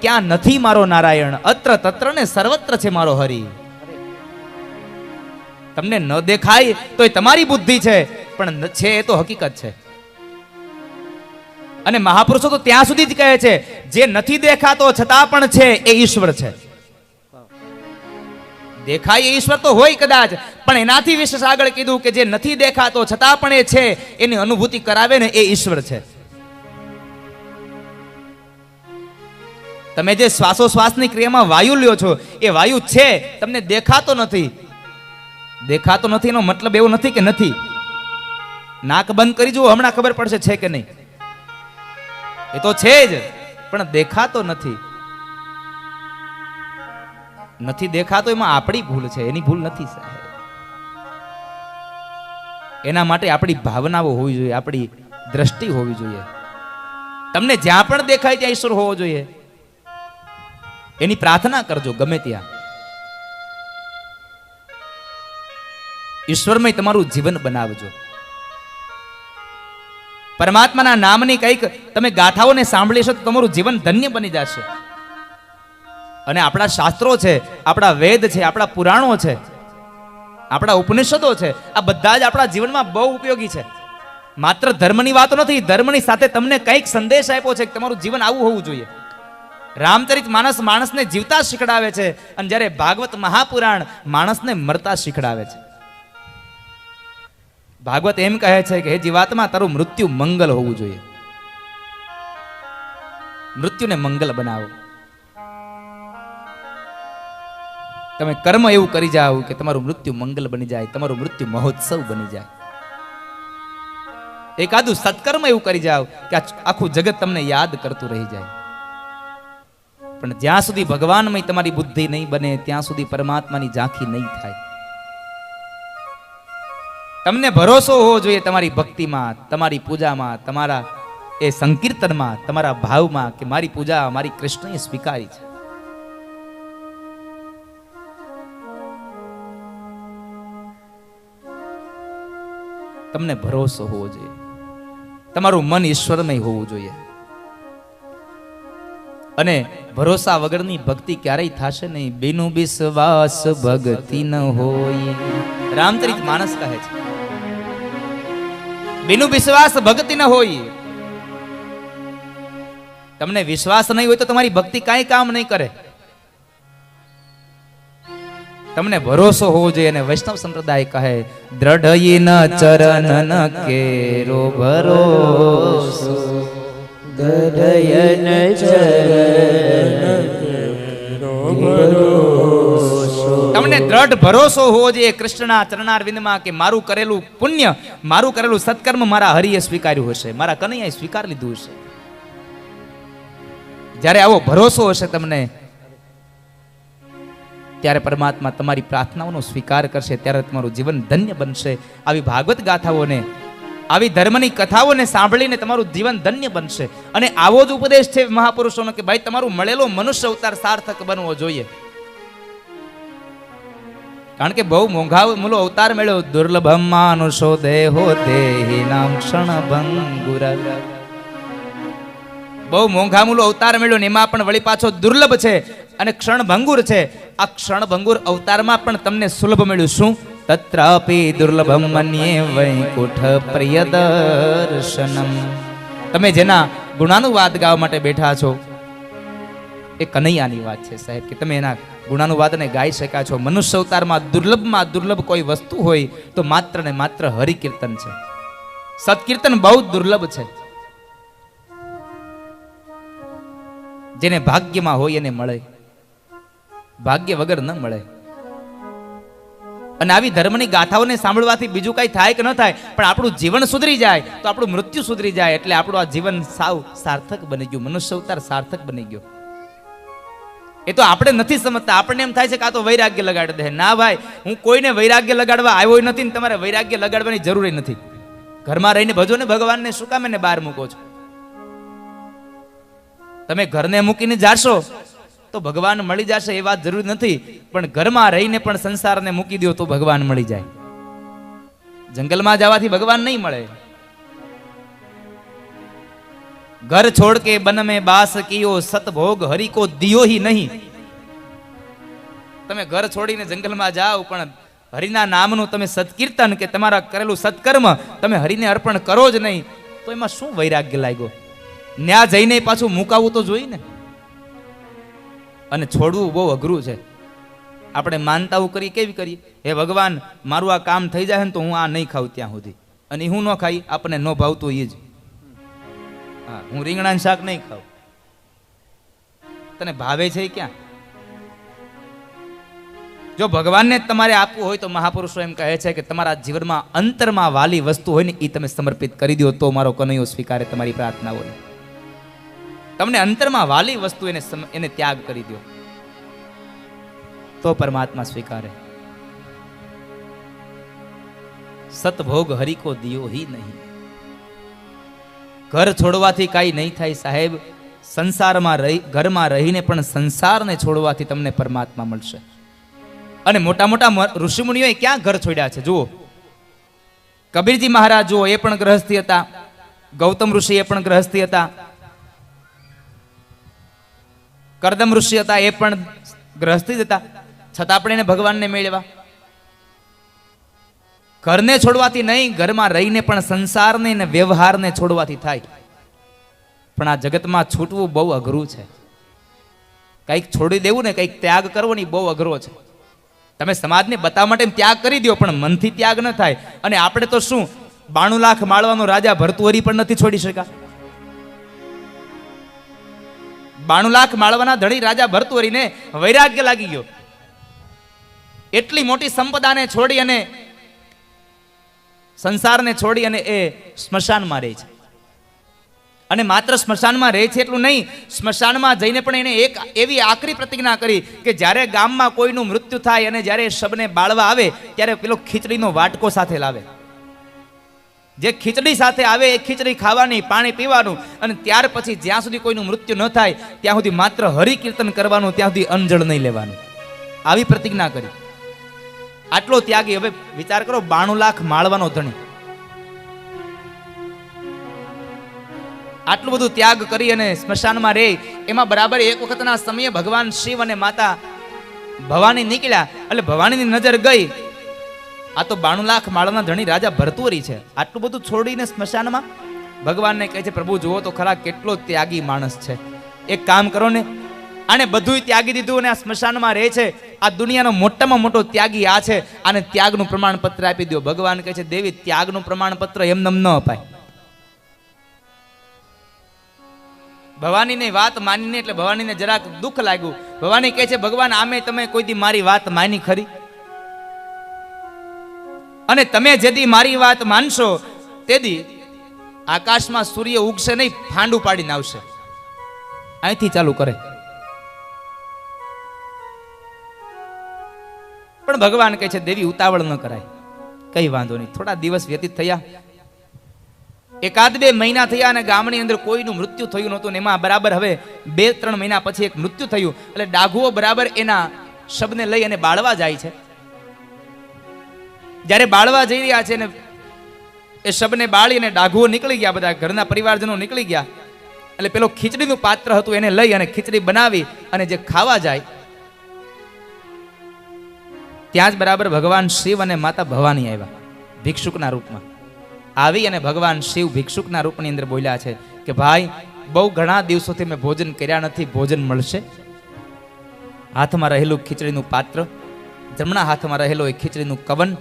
ક્યાં નથી મારો નારાયણ? અત્ર તત્ર ને સર્વત્ર છે મારો હરિ. તમને ન દેખાય તો એ તમારી બુદ્ધિ છે, પણ છે એ તો હકીકત છે. અને મહાપુરુષો તો ત્યાં સુધી જ કહે છે, જે નથી દેખાતો છતાં પણ છે, એ ઈશ્વર છે. દેખાય એ ઈશ્વર તો હોય કદાચ, પણ એનાથી વિશેષ આગળ કીધું કે જે નથી દેખાતો છતાં પણ એ છે, એની અનુભૂતિ કરાવે ને એ ઈશ્વર છે. તમે જે શ્વાસોશ્વાસની ક્રિયામાં વાયુ લ્યો છો, એ વાયુ છે, તમને દેખાતો નથી. દેખાતો નથી એનો મતલબ એવો નથી કે નથી. નાક બંધ કરી જુઓ, હમણાં ખબર પડશે છે કે નહીં. એ તો છે જ, પણ દેખાતો નથી. નથી દેખાતો એમાં આપણી ભૂલ છે, એની ભૂલ નથી સાહેબ. એના માટે આપણી ભાવનાઓ હોવી જોઈએ, આપણી દ્રષ્ટિ હોવી જોઈએ. તમને જ્યાં પણ દેખાય ત્યાં ઈશ્વર હોવો જોઈએ. એની પ્રાર્થના કરજો, ગમે ત્યાં. ઈશ્વરમય તમારું જીવન બનાવજો. પરમાત્માના નામની કંઈક તમે ગાથાઓને સાંભળીશો તો તમારું જીવન ધન્ય બની જશે. અને આપણા શાસ્ત્રો છે, આપણા વેદ છે, આપણા પુરાણો છે, આપણા ઉપનિષદો છે, આ બધા જ આપણા જીવનમાં બહુ ઉપયોગી છે. માત્ર ધર્મની વાતો નથી, ધર્મની સાથે તમને કંઈક સંદેશ આપ્યો છે કે તમારું જીવન આવું હોવું જોઈએ. રામચરિત માણસ માણસને જીવતા શીખડાવે છે અને જ્યારે ભાગવત મહાપુરાણ માણસને મરતા શીખડાવે છે. ભાગવત એમ કહે છે કે હે જીવાત્મા, તારું મૃત્યુ મંગલ હોવું જોઈએ. મૃત્યુને મંગલ બનાવો. તમે કર્મ એવું કરી જાઓ કે તમારું મૃત્યુ મંગલ બની જાય, તમારું મૃત્યુ મહોત્સવ બની જાય. એકાદું સત્કર્મ એવું કરી જાઓ કે આખું જગત તમને યાદ કરતું રહી જાય. પણ જ્યાં સુધી ભગવાનમય તમારી બુદ્ધિ નહીં બને, ત્યાં સુધી પરમાત્માની ઝાંખી નહીં થાય. તમને ભરોસો હોવો જોઈએ તમારી ભક્તિમાં, તમારી પૂજામાં, તમારા એ સંકીર્તનમાં, તમારા ભાવમાં કે મારી પૂજા મારી કૃષ્ણએ સ્વીકારી છે. તમને ભરોસો હોવો જોઈએ. તમારું મન ઈશ્વરમય હોવું જોઈએ. અને ભરોસા વગરની ભક્તિ ક્યારેય થશે નહીં. બિનુ વિશ્વાસ ભક્તિ ન હોય. રામચરિત માણસ કહે છે. બિનુ વિશ્વાસ ભક્તિ ન હોય. તમને વિશ્વાસ નહીં હોય તો તમારી ભક્તિ કાંઈ કામ નહીં કરે. તમને ભરોસો હોવો જોઈએ અને વૈષ્ણવ સંપ્રદાય કહે, દ્રઢ ચરણ ન કેરો ભરોસો. દયન તમને દ્રઢ ભરોસો હોવો જોઈએ કૃષ્ણના ચરણારવિંદમાં કે મારું કરેલું પુણ્ય, મારું કરેલું સત્કર્મ મારા હરિએ સ્વીકાર્યું હશે, મારા કનૈયાએ સ્વીકાર લીધું હશે. જ્યારે આવો ભરોસો હશે તમને, ત્યારે પરમાત્મા તમારી પ્રાર્થનાઓનો સ્વીકાર કરશે, ત્યારે તમારું જીવન ધન્ય બનશે. આવી ભાગવત ગાથાઓને આવી ધર્મની કથાઓને સાંભળીને તમારું જીવન ધન્ય બનશે. અને આવો જ ઉપદેશ છે મહાપુરુષોનો કે ભાઈ, તમારું મળેલો મનુષ્ય અવતાર સાર્થક બનવો જોઈએ. કારણ કે બહુ મોંઘા મૂલો અવતાર મળ્યો. દુર્લભમ માનુષો દેહો દેહી નામ બહુ મોંઘા મૂલો અવતાર મળ્યો ને એમાં પણ વળી પાછો દુર્લભ છે અને ક્ષણ ભંગુર છે. આ ક્ષણ ભંગુર અવતારમાં પણ તમને સુલભ મળ્યું. શું? તત્રાપી દુર્લભમ મન્યે વૈકુંઠ પ્રિય દર્શનમ તમે જેના ગુણાનુવાદ ગાવા માટે બેઠા છો, એ કનૈયાની વાત છે સાહેબ, કે તમે એના ગુણાનુવાદને ગાઈ શક્યા છો. મનુષ્ય અવતારમાં દુર્લભમાં દુર્લભ કોઈ વસ્તુ હોય તો માત્ર ને માત્ર હરિકીર્તન છે. સત્કીર્તન બહુ દુર્લભ છે. જેને ભાગ્યમાં હોય એને મળે. ભાગ્ય વગર ન મળે. અને આવી ધર્મની ગાથાઓને સાંભળવાથી બીજું કાંઈ થાય કે ન થાય, પણ આપણું જીવન સુધરી જાય, તો આપણું મૃત્યુ સુધરી જાય, એટલે આપણું આ જીવન સાવ સાર્થક બની ગયું, મનુષ્ય અવતાર સાર્થક બની ગયો. એ તો આપણે નથી સમજતા, આપણને એમ થાય છે કે આ તો વૈરાગ્ય લગાડી દે. ના ભાઈ, હું કોઈને વૈરાગ્ય લગાડવા આવ્યો નથી ને તમારે વૈરાગ્ય લગાડવાની જરૂર નથી. ઘરમાં રહીને ભજો ને ભગવાનને શું કામ એને બહાર મૂકો છો? તમે ઘરને મૂકીને જાશો તો ભગવાન મળી જશે એ વાત જરૂરી નથી. પણ ઘરમાં રહીને પણ સંસારને મૂકી દો તો ભગવાન મળી જાય. જંગલમાં જવાથી ભગવાન નહીં મળે. ઘર છોડ કે બન में બાસ કિયો સતભોગ હરિકો દિયો હી નહીં. તમે ઘર છોડીને જંગલમાં જાઓ પણ હરિના નામનું તમે સત્કીર્તન કે તમારા કરેલું સત્કર્મ તમે હરિને અર્પણ કરો જ નહીં. તો એમાં શું વૈરાગ્ય લાગ્યો? ન્યા જઈને પાછું મુકાવું તો જોઈએ ને અને છોડવું બહુ અઘરું છે. આપણે માનતાઓ કરી કેવી કરીએ? હે ભગવાન, મારું આ કામ થઈ જાય ને તો હું આ નહીં ખાઉં ત્યાં સુધી. અને હું ન ખાઈ, આપણને ન ભાવતું એ જ. હા, હું રીંગણાનું શાક નહીં ખાઉં. તને ભાવે છે ક્યાં? જો ભગવાનને તમારે આપવું હોય તો મહાપુરુષો એમ કહે છે કે તમારા જીવનમાં અંતરમાં વાલી વસ્તુ હોય ને એ તમે સમર્પિત કરી દો, તો મારો કનૈયો સ્વીકારે તમારી પ્રાર્થનાઓને. તમને અંતરમાં વાલી વસ્તુ એને એને ત્યાગ કરી દો તો પરમાત્મા સ્વીકારે. સતભોગ હરિકો દિયો હી નહીં. ઘર છોડવાથી કાંઈ નહીં થાય સાહેબ. સંસારમાં રહી ઘરમાં રહીને પણ સંસારને છોડવાથી તમને પરમાત્મા મળશે. અને મોટા મોટા ઋષિમુનિઓએ ક્યાં ઘર છોડ્યા છે? જુઓ. કબીરજી મહારાજ, જુઓ, એ પણ ગ્રહસ્થી હતા. ગૌતમ ઋષિ એ પણ ગ્રહસ્થી હતા. કરદમ ઋષિ હતા, એ પણ ગ્રહસ્થી જ હતા. છતાં આપણે એને ભગવાનને મેળવ્યા. ઘરને છોડવાથી નહીં, ઘરમાં રહીને પણ સંસારને ને વ્યવહારને છોડવાથી થાય. પણ આ જગતમાં છૂટવું બહુ અઘરું છે. કંઈક છોડી દેવું ને, કંઈક ત્યાગ કરવો ને બહુ અઘરો છે. તમે સમાજને બતાવવા માટે ત્યાગ કરી દો પણ મનથી ત્યાગ ન થાય. અને આપણે તો શું, બાણું લાખ માળવાનો રાજા ભરતુહરી પણ નથી છોડી શકા બાણું લાખ માળવાના ધણી રાજા ભરતુહરીને વૈરાગ્ય લાગી ગયો. એટલી મોટી સંપદાને છોડી અને સંસારને છોડી અને એ સ્મશાનમાં રહે છે. અને માત્ર સ્મશાનમાં રહે છે એટલું નહીં, સ્મશાનમાં જઈને પણ એને એક એવી આકરી પ્રતિજ્ઞા કરી કે જ્યારે ગામમાં કોઈનું મૃત્યુ થાય અને જ્યારે શબને બાળવા આવે, ત્યારે પેલો ખીચડીનો વાટકો સાથે લાવે. જે ખીચડી સાથે આવે એ ખીચડી ખાવાની, પાણી પીવાનું અને ત્યાર પછી જ્યાં સુધી કોઈનું મૃત્યુ ન થાય, ત્યાં સુધી માત્ર હરિ કીર્તન કરવાનું, ત્યાં સુધી અંજળ નહીં લેવાનું. આવી પ્રતિજ્ઞા કરી. આટલો ત્યાગી, હવે વિચાર કરો, બાણું લાખ માળવાનો ધણી. આટલું બધું ત્યાગ કરી અને સ્મશાનમાં રહે, એમાં બરાબર એક વખતના સમયે ભગવાન શિવ અને માતા ભવાની નીકળ્યા. એટલે ભવાનીની નજર ગઈ આ તો બાણું લાખ માળાના ધણી રાજા ભરતુરી છે. આટલું બધું છોડીને સ્મશાનમાં? ભગવાનને કહે છે, પ્રભુ, જુઓ તો ખરા કેટલો ત્યાગી માણસ છે. એક કામ કરો ને, આને બધુંય ત્યાગી દીધું અને આ સ્મશાનમાં રહે છે. આ દુનિયાનો મોટામાં મોટો ત્યાગી આ છે. આને ત્યાગનું પ્રમાણપત્ર આપી દો ભગવાન કહે છે, દેવી, ત્યાગનું પ્રમાણપત્ર એમનેમ ન અપાય. ભવાનીની વાત માનીને, એટલે ભવાનીને જરાક દુઃખ લાગ્યું. ભવાની કહે છે, ભગવાન, આમે તમે કોઈ દી મારી વાત માની ખરી? અને તમે જેથી મારી વાત માનશો, તેદી આકાશમાં સૂર્ય ઉગશે નહીં ફાંડું પાડીને આવશે. અહીંથી ચાલુ કરે. પણ ભગવાન કહે છે, દેવી, ઉતાવળ ન કરાય. કઈ વાંધો નહીં. થોડા દિવસ વ્યતીત થયા. એકાદ બે મહિના થયા અને ગામની અંદર કોઈનું મૃત્યુ થયું નહોતું એમાં બરાબર હવે બે ત્રણ મહિના પછી એક મૃત્યુ થયું. એટલે ડાઘુઓ બરાબર એના શબને લઈ અને બાળવા જાય છે. જ્યારે બાળવા જઈ રહ્યા છે ને એ શબને બાળીને ડાઘુઓ નીકળી ગયા, બધા ઘરના પરિવારજનો નીકળી ગયા. એટલે પેલો ખીચડીનું પાત્ર હતું, એને લઈ અને ખીચડી બનાવી અને જે ખાવા જાય, ત્યાં જ બરાબર ભગવાન શિવ અને માતા ભવાની આવ્યા, ભિક્ષુકના રૂપમાં. આવી અને ભગવાન શિવ ભિક્ષુકના રૂપની અંદર બોલ્યા છે કે, ભાઈ, બહુ ઘણા દિવસોથી મેં ભોજન કર્યા નથી, ભોજન મળશે? હાથમાં રહેલું ખીચડીનું પાત્ર, જમણા હાથમાં રહેલો એ ખીચડીનું કવન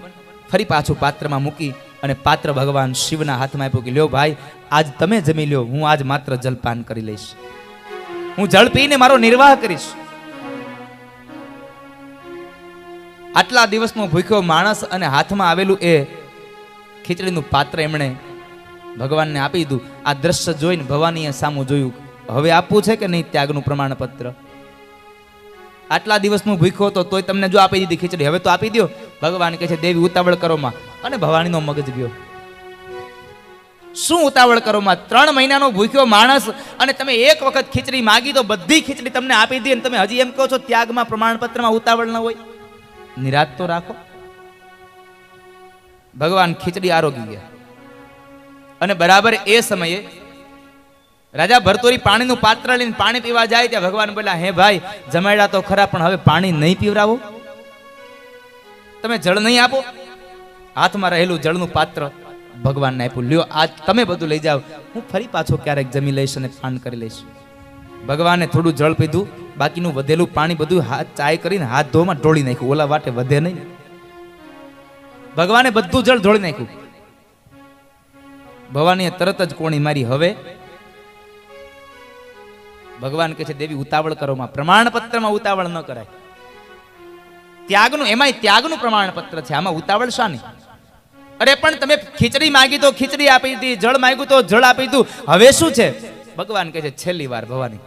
ફરી પાછું પાત્રમાં મૂકી અને પાત્ર ભગવાન શિવના હાથમાં આપ્યું કે, લ્યો ભાઈ, આજ તમે જમી લ્યો, હું આજ માત્ર જલપાન કરી લઈશ. હું જળ પીને મારો નિર્વાહ કરીશ. આટલા દિવસનો ભૂખ્યો માણસ અને હાથમાં આવેલું એ ખીચડીનું પાત્ર એમણે ભગવાનને આપી દીધું. આ દ્રશ્ય જોઈને ભવાનીએ સામું જોયું, હવે આપવું છે કે નહીં ત્યાગનું પ્રમાણપત્ર? આટલા દિવસનું ભૂખ્યો હતો, તોય તમને જો આપી દીધી ખીચડી. હવે તો આપી દો ભગવાન કહે છે, દેવી, ઉતાવળ કરોમાં અને ભવાનીનો મગજ ગયો. શું ઉતાવળ કરોમાં ત્રણ મહિનાનો ભૂખ્યો માણસ અને તમે એક વખત ખીચડી માગી તો બધી ખીચડી તમને આપી દી અને તમે હજી એમ કહો છો, ત્યાગમાં, પ્રમાણપત્રમાં ઉતાવળ ન હોય. નિરાત તો રાખો. ભગવાન ખીચડી આરોગી ગયા. અને બરાબર એ સમયે રાજા ભરતોરી પાણીનું પાત્ર લઈને પાણી પીવા જાય ત્યાં ભગવાન બોલ્યા, હે ભાઈ જમાડ્યા તો ખરા, પણ હવે પાણી નહીં પીવરાવો. તમે જળ નહીં આપો. હાથમાં રહેલું જળનું પાત્ર ભગવાનને આપ્યું, લ્યો, આજ તમે બધું લઈ જાઓ. હું ફરી પાછો ક્યારેક જમી લઈશ અને પાન કરી લઈશ. ભગવાને થોડું જળ પીધું, બાકીનું વધેલું પાણી બધું હાથ ચાય કરીને હાથ ધોવામાં ઢોળી નાખ્યું. ઓલા વાટે વધે નહીં. ભગવાને બધું જળ ઢોળી નાખ્યું. ભવાનીએ તરત જ કોણી મારી, હવે ભગવાન કહે છે, દેવી, ઉતાવળ કરોમાં પ્રમાણપત્રમાં ઉતાવળ ન કરાય. ત્યાગનું, એમાંય ત્યાગનું પ્રમાણપત્ર છે. આમાં ઉતાવળ શાની? અરે, પણ તમે ખીચડી માગી તો ખીચડી આપી હતી જળ માગ્યું તો જળ આપી દીધું હવે શું છે? ભગવાન કહે છે, છેલ્લી વાર, ભવાની.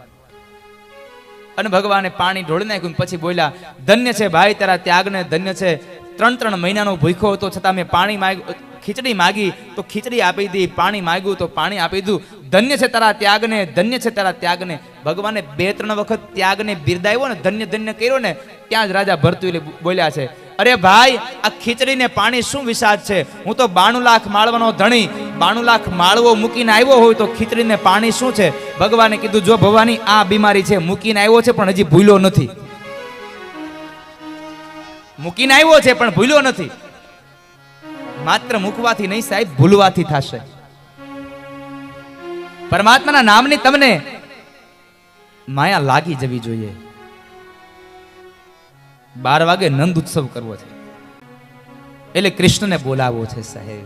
અને ભગવાને પાણી ઢોળી નાખ્યું પછી બોલ્યા, ધન્ય છે ભાઈ, તારા ત્યાગને ધન્ય છે. ત્રણ ત્રણ મહિનાનો ભૂખો હતો, છતાં મેં પાણી માંગ્યું ખીચડી માગી, તો ખીચડી આપી દીધી પાણી માગ્યું તો પાણી આપી દીધું. ધન્ય છે તારા ત્યાગને, ધન્ય છે તારા ત્યાગને. ભગવાને બે ત્રણ વખત ત્યાગને બિરદાવ્યો ને, ધન્ય ધન્ય કર્યો ને, ત્યાં જ રાજા ભરતુલે બોલ્યા છે, અરે ભાઈ, આ ખીચડીને પાણી શું વિષાદ છે? હું તો બાણું લાખ માળવાનો ધણી. બાણું લાખ માળવો મૂકીને આવ્યો હોય તો ખીચડીને પાણી શું છે? ભગવાને કીધું, જો ભવાની આ બીમારી છે, મૂકીને આવ્યો છે, પણ હજી ભૂલ્યો નથી. મૂકીને આવ્યો છે, પણ ભૂલ્યો નથી. માત્ર મૂકવાથી નહીં સાહેબ, ભૂલવાથી થશે. પરમાત્માના નામની તમને માયા લાગી જવી જોઈએ. બાર વાગે નંદ ઉત્સવ કરવો છે. એટલે કૃષ્ણને બોલાવવો છે સાહેબ.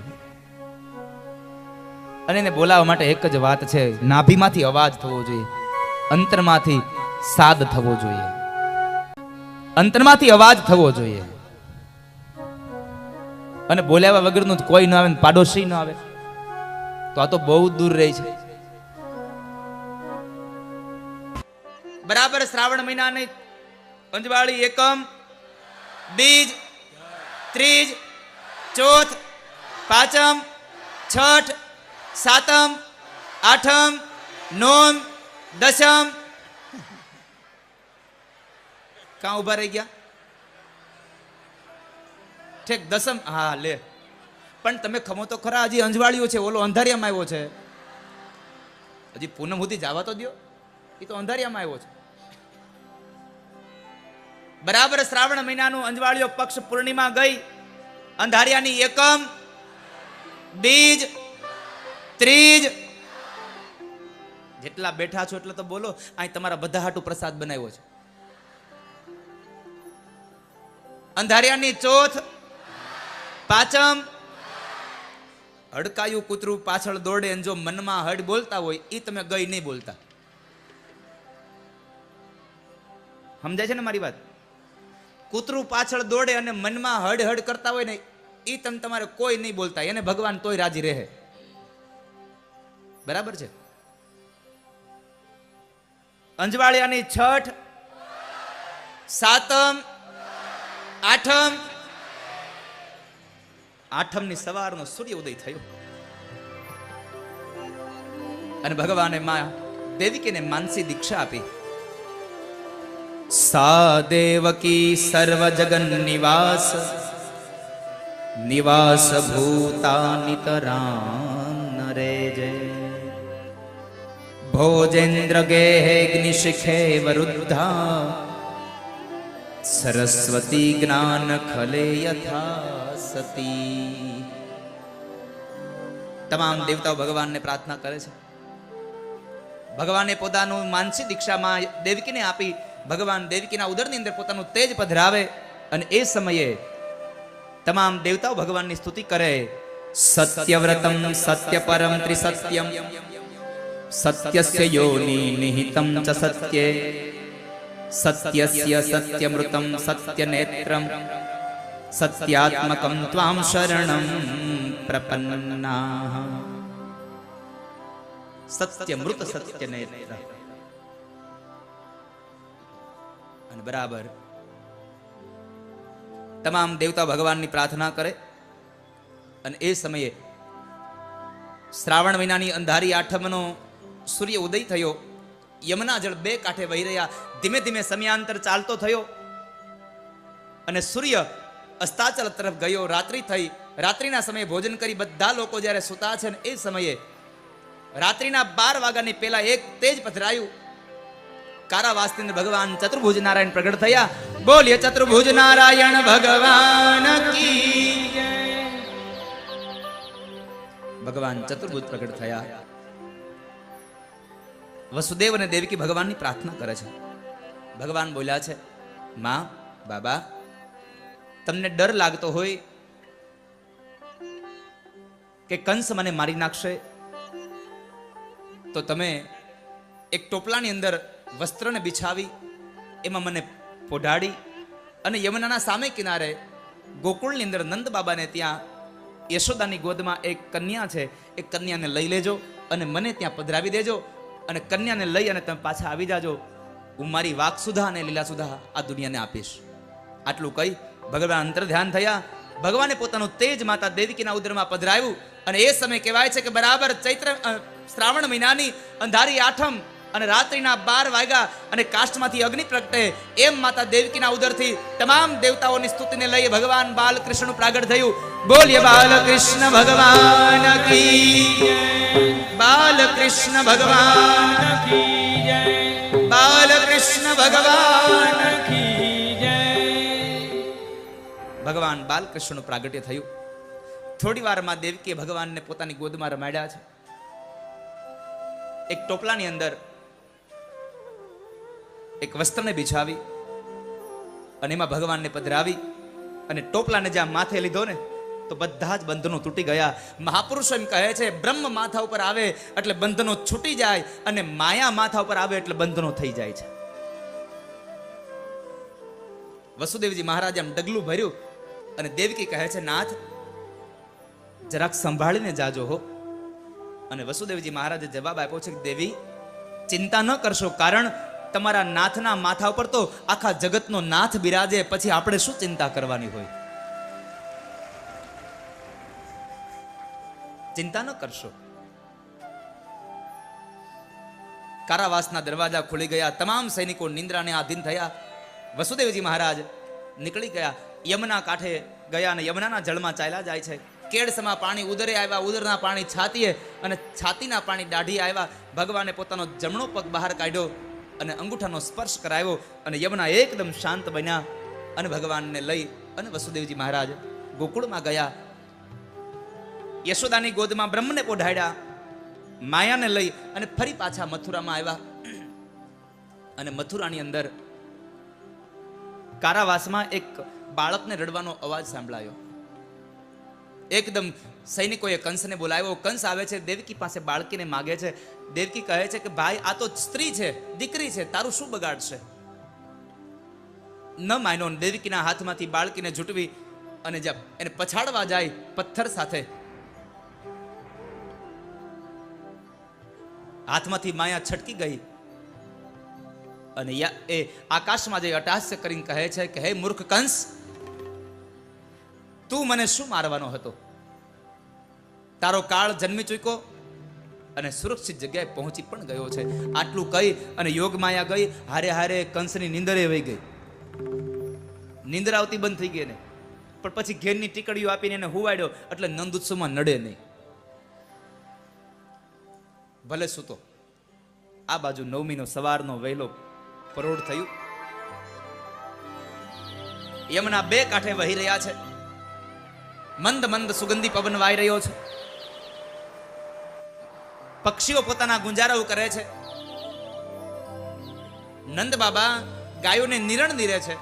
અને એને બોલાવવા માટે એક જ વાત છે, નાભીમાંથી અવાજ થવો જોઈએ. અંતરમાંથી સાદ થવો જોઈએ. અંતરમાંથી અવાજ થવો જોઈએ. અને બોલાવ્યા વગરનું કોઈ ન આવે ને પાડોશી ન આવે. તો આ તો બહુ દૂર રહે છે. બરાબર શ્રાવણ મહિનાની પંચવાળી એકમ, બીજ, ત્રીજ, ચોથ, પાંચમ, છઠ, સાતમ, આઠમ, નોમ, દશમ. કાં ઊભા રહી ગયા? ઠેક દસમ હા, લે. પણ તમે ખમો તો ખરા, હજી અંજવાળ્યું છે, ઓલો અંધારિયામાં આવ્યો છે. હજી પૂનમ સુધી જવા તો દો એ તો અંધારિયામાં આવ્યો છે. બરાબર, શ્રાવણ મહિનાનું અંજવાળિયો પક્ષ પૂર્ણિમા ગઈ. અંધારિયાની એકમ, બીજ, ત્રીજ. જેટલા બેઠા છો એટલે તો બોલો અહીં તમારા બધા હાટુ પ્રસાદ બનાવ્યો છે. અંધારિયાની ચોથ પાંચમ હડકાયું કૂતરું પાછળ દોડે અને જો મનમાં હડ બોલતા હોય એ તમે ગઈ નહીં બોલતા. સમજાય છે ને મારી વાત? કૂતરું પાછળ દોડે અને મનમાં હડ હડ કરતા હોય ને એ તમે તમારે કોઈ નહીં બોલતા, એને ભગવાન તોય રાજી રહે. બરાબર છે? અંજવાળિયાની છઠ, સાતમ, આઠમ આઠમની સવારનો સૂર્ય ઉદય થયો. અને ભગવાને માં દેવકીને માનસી દીક્ષા આપી. સા દેવકી સર્વ જગન નિવાસ નિવાસ ભૂતાનિ તરામ નરે જય. ભોજેન્દ્ર ગેહગ્નિશિખે વરુદ્ધા, સરસ્વતી જ્ઞાન ખલે યથા સતી. તમામ દેવતાઓ ભગવાનને પ્રાર્થના કરે છે. ભગવાને પોતાનું માનસી દીક્ષામાં દેવકીને આપી ભગવાન દેવકીના ઉદરની અંદર પોતાનું તેજ પધરાવે અને એ સમયે તમામ દેવતાઓ ભગવાનની સ્તુતિ કરે. સત્યવ્રતમ સત્યપરમ ત્રિસત્યમ. સત્યસ્ય યોનિ નિહિતમ ચ સત્યે. સત્યસ્ય સત્યમૃતમ સત્યનેત્રમ. સત્યાત્મકમ ત્વામ શરણમ પ્રપન્ના સત્યમૃત સત્યનેત્ર અને બરાબર. તમામ દેવતા ભગવાનની પ્રાર્થના કરે અને એ સમયે શ્રાવણ મહિનાની અંધારી આઠમનો સૂર્ય ઉદય થયો. યમુના જળ બે કાંઠે વહી રહ્યા. ધીમે ધીમે સમયાંતર ચાલતો થયો. અને સૂર્ય અસ્તાચલ તરફ ગયો. રાત્રિ થઈ. રાત્રિના સમયે ભોજન કરી બધા લોકો જ્યારે સૂતા છે ને એ સમયે રાત્રિના બાર વાગ્યાની પહેલા એક તેજ પથરાયું. કારાવાસની ભગવાન ચતુર્ભુજ નારાયણ પ્રગટ થયા. બોલીએ, ચતુર્ભુજ નારાયણ ભગવાન કી ભગવાન ચતુર્ભુજ પ્રગટ થયા. વસુદેવ અને દેવકી ભગવાનની પ્રાર્થના કરે છે. ભગવાન બોલ્યા છે, માં, બાબા તમને ડર લાગતો હોય કે કંસ મને મારી નાખશે, તો તમે એક ટોપલાની અંદર વસ્ત્રને બિછાવી, એમાં મને પોઢાડી અને યમુનાના સામે કિનારે ગોકુળની અંદર નંદ બાબાને ત્યાં યશોદાની ગોદમાં એક કન્યા છે, એ કન્યાને લઈ લેજો અને મને ત્યાં પધરાવી દેજો અને કન્યાને લઈ અને તમે પાછા આવી જાજો. હું મારી વાક સુધા અને લીલા સુધા આ દુનિયાને આપીશ. આટલું કહી ભગવાન અંતર ધ્યાન થયા. ભગવાને પોતાનું તેજ માતા દેવકીના ઉદરમાં પધરાવ્યું અને એ સમય કહેવાય છે કે બરાબર ચૈત્ર શ્રાવણ મહિનાની અંધારી આઠમ અને રાત્રિના બાર વાગ્યા અને કાષ્ટમાંથી અગ્નિ પ્રગટે એમ માતા દેવકીના ઉદરથી તમામ દેવતાઓની સ્તુતિને લઈ ભગવાન બાલકૃષ્ણનું પ્રાગટ થયું. બોલીએ બાલકૃષ્ણ ભગવાન કી બાલકૃષ્ણ ભગવાન બાલકૃષ્ણ ભગવાન ભગવાન બાલકૃષ્ણનું પ્રાગટ્ય થયું. થોડી વારમાં દેવકીએ ભગવાનને પોતાની ગોદમાં રમાડ્યા છે. એક ટોપલાની અંદર એક વસ્ત્રને બિછાવી અને એમાં ભગવાનને પધરાવી અને ટોપલાને જ્યાં માથે લીધો ને, તો બધા જ બંધનો તૂટી ગયા. મહાપુરુષો એમ કહે છે, બ્રહ્મ માથા ઉપર આવે એટલે બંધનો છૂટી જાય અને માયા માથા ઉપર આવે એટલે બંધનો થઈ જાય છે. વસુદેવજી મહારાજે આમ ડગલું ભર્યું. અને દેવકી કહે છે, નાથ, જરાક સંભાળીને જાજો હો. અને વસુદેવજી મહારાજે જવાબ આપ્યો છે કે, દેવી, ચિંતા ન કરશો, કારણ તમારા નાથના માથા ઉપર તો આખા જગતનો નાથ બિરાજે, પછી આપણે શું ચિંતા કરવાની હોય? ચિંતા ન કરશો. કારાવાસના દરવાજા ખુલી ગયા, તમામ સૈનિકો નિંદ્રાને આધીન થયા. વસુદેવજી મહારાજ નીકળી ગયા. યમુના કાંઠે ગયા અને યમુનાના જળમાં ચાલ્યા જાય છે. કેળસમાં પાણી ઉદરે આવ્યા, ઉદરના પાણી છાતીએ અને છાતીના પાણી દાઢી આવ્યા. ભગવાને પોતાનો જમણો પગ બહાર કાઢ્યો અને અંગૂઠાનો સ્પર્શ કરાવ્યો અને યમુના એકદમ શાંત બન્યા અને ભગવાનને લઈ અને વસુદેવજી મહારાજ ગોકુળમાં ગયા. યશોદાની ગોદમાં બ્રહ્મને પોઢાડ્યા, માયાને લઈ અને ફરી પાછા મથુરામાં આવ્યા. અને મથુરાની અંદર કારાવાસમાં એક બાળકને રડવાનો અવાજ સાંભળાયો. એકદમ સૈનિકોએ કંસને બોલાવ્યો. કંસ આવે છે, દેવકી પાસે બાળકીને માગે છે. દેવકી કહે છે કે, ભાઈ, આ તો સ્ત્રી છે, દીકરી છે, તારું શું બગાડશે ન માન્યો દેવકીના હાથમાંથી બાળકીને જૂટવી અને જબ એને પછાડવા જાય પથ્થર સાથે. હાથમાંથી માયા છટકી ગઈ. અને એ આકાશમાં જે અટાસ્ય કરીને કહે છે કે, હે મૂર્ખ કંસ તું મને શું મારવાનો હતો? તારો કાળ જન્મી ચૂક્યો અને સુરક્ષિત જગ્યાએ પહોંચી પણ ગયો છે. આટલું કહી અને યોગ માયા ગઈ, હારે હારે કંસની નિંદરે વહી ગઈ. નિંદર આવતી બંધ થઈ ગઈ ને પણ પછી ઘેરની ટીકડીઓ આપીને એને હુવાડ્યો, એટલે નંદ ઉત્સવમાં નડે નહીં. ભલે સૂતો, આ બાજુ નવમીનો સવારનો વહેલો પરોઢ થયું. યમના બે કાંઠે વહી રહ્યા છે. મંદ મંદ સુગંધી પવન વાઈ રહ્યો છે. પક્ષીઓ પોતાના ગુંજારાઓ કરે છે. નંદ બાબા ગાયોને નિરણ નીરે છે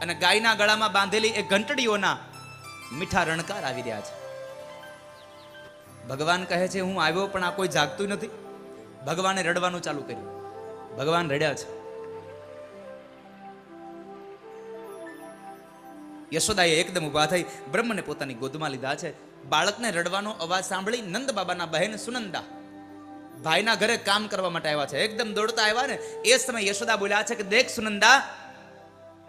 અને ગાયના ગળામાં બાંધેલી એ ઘંટડીઓના મીઠા રણકાર આવી રહ્યા છે. ભગવાન કહે છે, હું આવ્યો પણ આ કોઈ જાગતું નથી. ભગવાને રડવાનું ચાલુ કર્યું. ભગવાન રડ્યા છે. યશોદાએ એકદમ ઊભા થઈ બ્રહ્મને પોતાની ગોદમાં લીધા છે બાળકને રડવાનો અવાજ સાંભળી નંદ બાબાના બહેન સુનંદા ભાઈના ઘરે કામ કરવા માટે આવ્યા છે એકદમ દોડતા આવ્યા ને એ સમય યશોદા બોલ્યા છે કે દેખ સુનંદા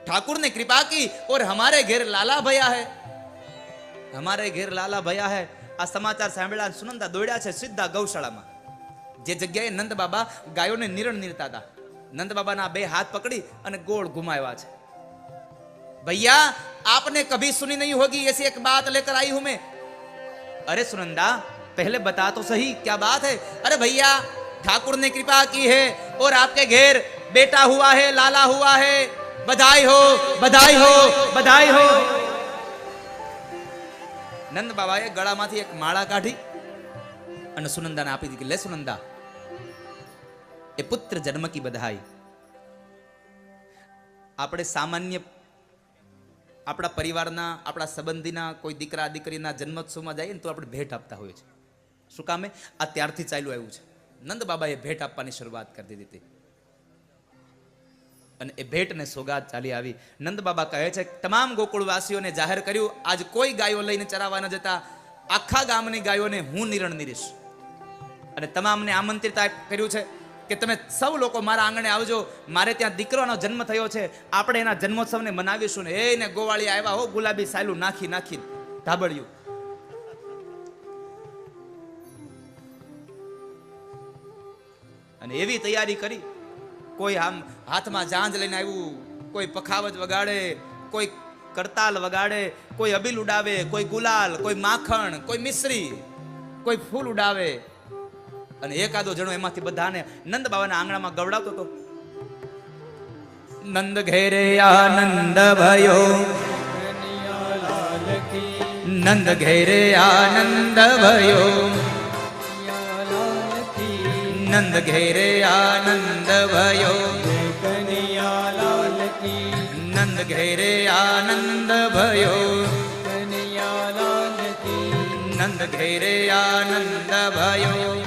ठाकुर ने कृपा की और हमारे घेर लाला भया है हमारे घेर लाला भया है આ સમાચાર સાંભળ્યા સુનંદા દોડ્યા છે સીધા ગૌશાળામાં જે જગ્યાએ નંદ બાબા ગાયોને નિરણ નીરતા હતા નંદ બાબાના બે હાથ પકડી અને ગોળ ઘુમાવ્યા છે भैया आपने कभी सुनी नहीं होगी ऐसी एक बात लेकर आई हूं मैं अरे सुनंदा पहले बता तो सही क्या बात है अरे भैया ठाकुर ने कृपा की है और आपके घेर बेटा हुआ है लाला हुआ है बधाई हो बधाई हो बधाई हो નંદ બાબાએ ગળામાંથી એક માળા કાઢી અને સુનંદાને આપી દીધી કે લે સુનંદા એ પુત્ર જન્મ કી બધાઈ આપણે સામાન્ય આપણા પરિવારના, આપણા સંબંધીના, કોઈ દીકરા, દીકરીના જન્મોત્સવમાં જઈએ ને તો આપણે ભેટ આપતા હોઈએ છીએ. શું કામે? આ ત્યારથી ચાલ્યું આવ્યું છે. નંદ બાબાએ ભેટ આપવાની શરૂઆત કરી દીધી હતી. અને એ ભેટ ને સોગાદ ચાલી આવી. નંદ બાબા કહે છે, તમામ ગોકુળવાસીઓને જાહેર કર્યું, આજ કોઈ ગાયો લઈને ચરાવવા ન જતા. આખા ગામની ગાયોને હું નિરણ નીરીશ. અને તમામને આમંત્રિત કર્યું છે. કે તમે સૌ લોકો મારા આંગણે આવજો. મારે ત્યાં દીકરાનો જન્મ થયો છે. આપણે એના જન્મોત્સવને મનાવીશું ને. એને ગોવાળી આવ્યા હો, ગુલાબી સાયલું નાખી નાખી ધાબળ્યું. અને એવી તૈયારી કરી. કોઈ આમ હાથમાં જાંજ લઈને આવ્યું, કોઈ પખાવત વગાડે, કોઈ કરતાલ વગાડે, કોઈ અબીલ ઉડાવે, કોઈ ગુલાલ, કોઈ માખણ, કોઈ મિશ્રી, કોઈ ફૂલ ઉડાવે. અને એકાદો જણો એમાંથી બધાને નંદ બાબાના આંગણામાં ગવડાવતો હતો. નંદ ઘેરે આનંદ ભયો નંદ ઘેરે આનંદ ભયો નંદ ઘેરે આનંદ ભયો નંદ ઘેરે આનંદ ભયો નંદ ઘેરે આનંદ ભયો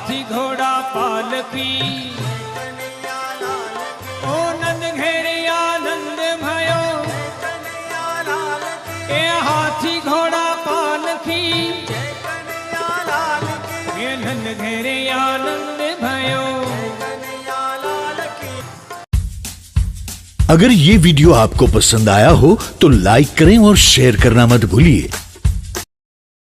हाथी घोड़ा पालकी। ओ नंद घेरे आनंद भयो। ए हाथी घोड़ा पालकी। ये नंद घेरे आनंद भयो। अगर ये वीडियो आपको पसंद आया हो तो लाइक करें और शेयर करना मत भूलिए।